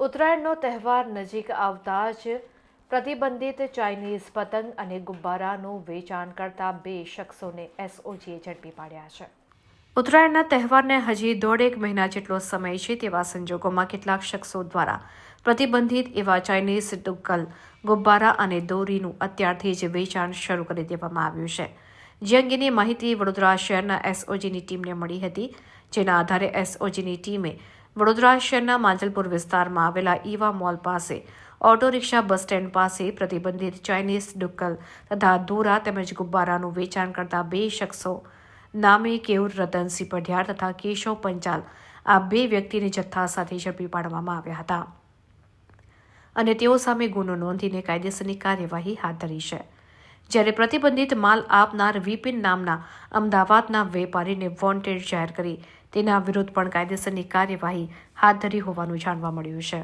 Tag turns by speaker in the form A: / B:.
A: ઉત્તરાયણનો તહેવાર નજીક આવતા જ પ્રતિબંધિત ચાઇનીઝ પતંગ અને ગુબ્બારાનું વેચાણ કરતા બે શખ્સોને એસઓજીએ ઝડપી પાડ્યા છે. ઉત્તરાયણના તહેવારને હજી દોઢેક મહિના જેટલો સમય છે તેવા સંજોગોમાં કેટલાક શખ્સો દ્વારા પ્રતિબંધિત એવા ચાઇનીઝ દુક્કલ ગુબ્બારા અને દોરીનું અત્યારથી જ વેચાણ શરૂ કરી દેવામાં આવ્યું છે. જે અંગેની માહિતી વડોદરા શહેરના એસઓજીની ટીમને મળી હતી, જેના આધારે એસઓજીની ટીમે વડોદરા શહેરના માંજલપુર વિસ્તારમાં આવેલા ઈવા મોલ પાસે ઓટો રિક્ષા બસ સ્ટેન્ડ પાસે પ્રતિબંધિત ચાઇનીઝ ડુક્કલ તથા દોરા તેમજ ગુબ્બારાનું વેચાણ કરતા બે શખ્સો નામે કેયુર રતનસિંહ પઢિયાર તથા કેશવ પંચાલ આ બે વ્યક્તિને જથ્થા સાથે ઝડપી પાડવામાં આવ્યા હતા. અને તેઓ સામે ગુનો નોંધીને કાયદેસરની કાર્યવાહી હાથ ધરી છે. જ્યારે પ્રતિબંધિત માલ આપનાર વિપિન નામના અમદાવાદના વેપારીને વોન્ટેડ જાહેર કરી. તેના વિરુદ્ધ પણ કાયદેસરની કાર્યવાહી હાથ ધરી હોવાનું જાણવા મળ્યું છે.